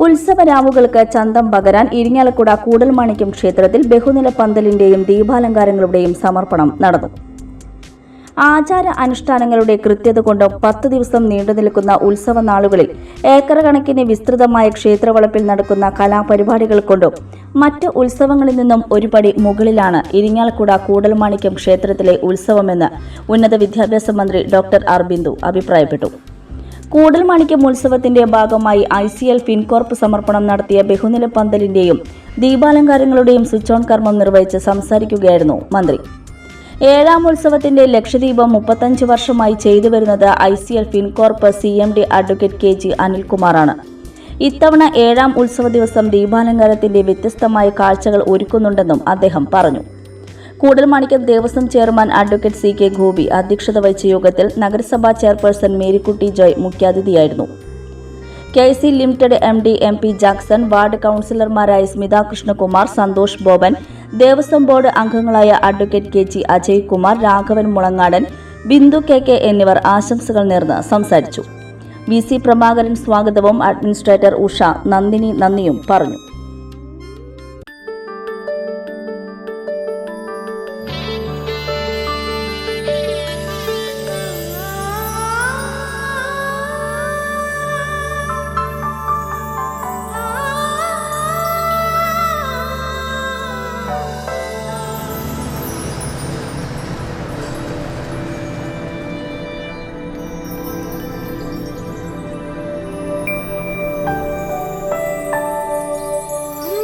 ഉത്സവരാവുകൾക്ക് ചന്തം പകരാൻ ഇരിങ്ങാലക്കുട കൂടൽമാണിക്യം ക്ഷേത്രത്തിൽ ബഹുനില പന്തലിന്റെയും ദീപാലങ്കാരങ്ങളുടെയും സമർപ്പണം നടന്നു. ആചാര അനുഷ്ഠാനങ്ങളുടെ കൃത്യത കൊണ്ട് പത്ത് ദിവസം നീണ്ടു നിൽക്കുന്ന ഉത്സവ നാളുകളിൽ ഏക്കർ കണക്കിന് വിസ്തൃതമായ ക്ഷേത്രവളപ്പിൽ നടക്കുന്ന കലാപരിപാടികൾ കൊണ്ടും മറ്റ് ഉത്സവങ്ങളിൽ നിന്നും ഒരുപടി മുകളിലാണ് ഇരിങ്ങാലക്കുട കൂടൽമാണിക്യം ക്ഷേത്രത്തിലെ ഉത്സവമെന്ന് ഉന്നത വിദ്യാഭ്യാസ മന്ത്രി ഡോക്ടർ ആർ ബിന്ദു അഭിപ്രായപ്പെട്ടു കൂടൽമാണിക്യം ഉത്സവത്തിന്റെ ഭാഗമായി ഐ സി എൽ ഫിൻകോർപ്പ് സമർപ്പണം നടത്തിയ ബഹുനില പന്തലിന്റെയും ദീപാലങ്കാരങ്ങളുടെയും സ്വിച്ച് ഓൺ കർമ്മം നിർവഹിച്ച് സംസാരിക്കുകയായിരുന്നു മന്ത്രി. ഏഴാം ഉത്സവത്തിന്റെ ലക്ഷദ്വീപം മുപ്പത്തഞ്ച് വർഷമായി ചെയ്തു വരുന്നത് I C L Fincorp C M D advocate K G അനിൽകുമാറാണ്. ഇത്തവണ ഏഴാം ഉത്സവ ദിവസം ദീപാലങ്കാരത്തിന്റെ വ്യത്യസ്തമായ കാഴ്ചകൾ ഒരുക്കുന്നുണ്ടെന്നും അദ്ദേഹം പറഞ്ഞു. Koodalmanikyam Devaswom chairman advocate C K Gopi അധ്യക്ഷത വഹിച്ച യോഗത്തിൽ നഗരസഭാ chairperson Marykutty Joy മുഖ്യാതിഥിയായിരുന്നു. K C limited M D M P Jackson ward കൌൺസിലർമാരായ Smitha Krishnakumar Santhosh Boban Devaswom board അംഗങ്ങളായ advocate K G Ajay Kumar Raghavan Mulangadan Bindu K K എന്നിവർ ആശംസകൾ നേർന്ന് സംസാരിച്ചു. വി സി പ്രഭാകരൻ സ്വാഗതവും അഡ്മിനിസ്ട്രേറ്റർ ഉഷ നന്ദിനി നന്ദിയും പറഞ്ഞു.